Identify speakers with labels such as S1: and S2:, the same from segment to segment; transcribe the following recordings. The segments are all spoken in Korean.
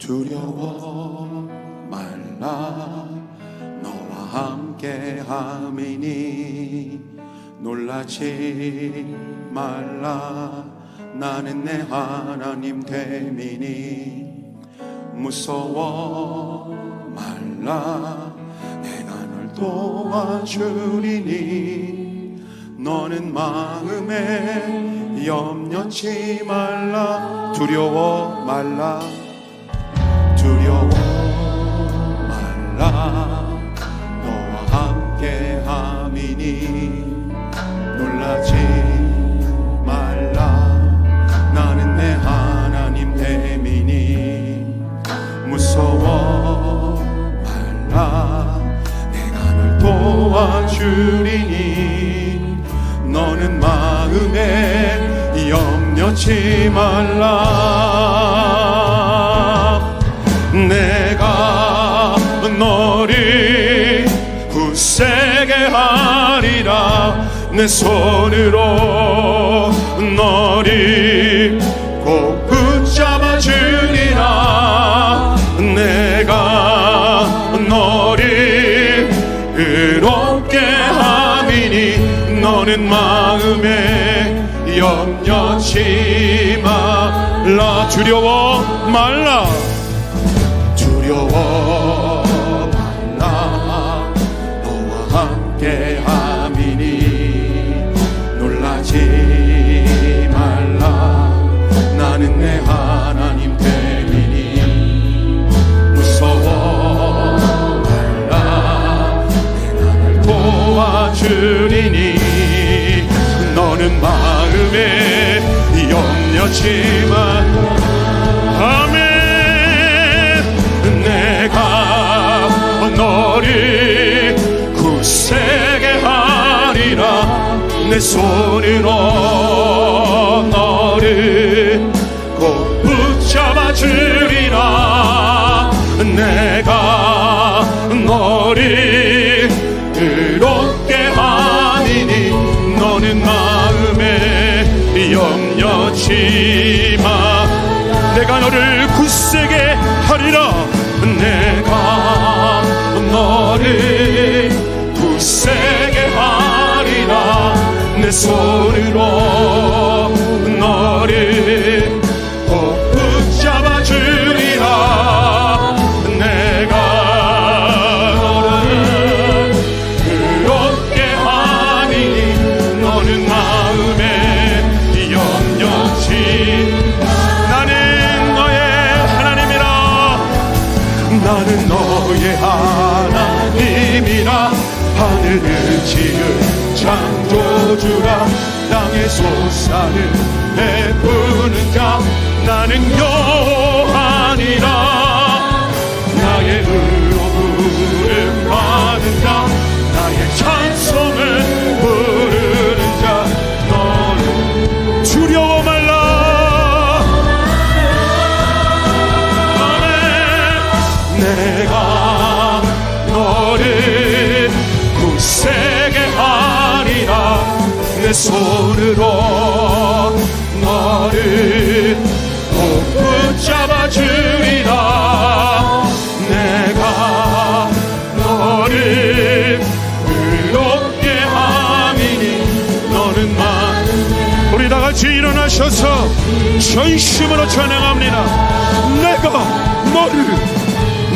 S1: 두려워 말라. 너와 함께 함이니 놀라지 말라. 나는 내 하나님 됨이니 무서워 말라. 내가 널 도와주리니 너는 마음에 염려치 말라. 두려워 말라 두려워 말라. 너와 함께 함이니 놀라지 말라. 나는 내 하나님 됨이니 무서워 말라. 내가 널 도와주리니 너는 마음에 염려치 말라 내 손으로 너를 꼭 붙잡아 주리라. 내가 너를 의롭게 함이니 너는 마음에 염려치 말라. 두려워 말라. 두려워 도와주리니 너는 마음에 염려치 마 아멘. 내가 너를 굳세게 하리라. 내 손으로 너를 꼭 붙잡아 주리라. 내가 너를 염려치 마. 내가 너를 굳세게 하리라. 내가 너를 굳세게 하리라. 내 손으로 나는 너의 하나님이라. 하늘을 지은 창조주라. 땅의 소산을 베푸는 자 나는 여호와 내가 너를 굳세게 하리라. 내 손으로 너를 꼭 붙잡아 주리라. 내가 너를 의롭게 함이니 너는 만 우리 다 같이 일어나셔서 전심으로 찬양합니다. 내가 너를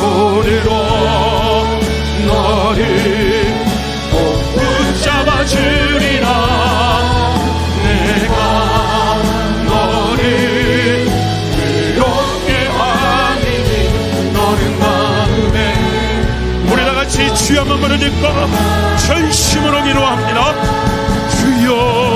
S1: 소리로 너를 꼭 붙잡아 주리라. 내가 너를 그렇게 하리니 너는 마음에 우리 다같이 주여 한번 부르니까 전심으로 기도합니다. 주여.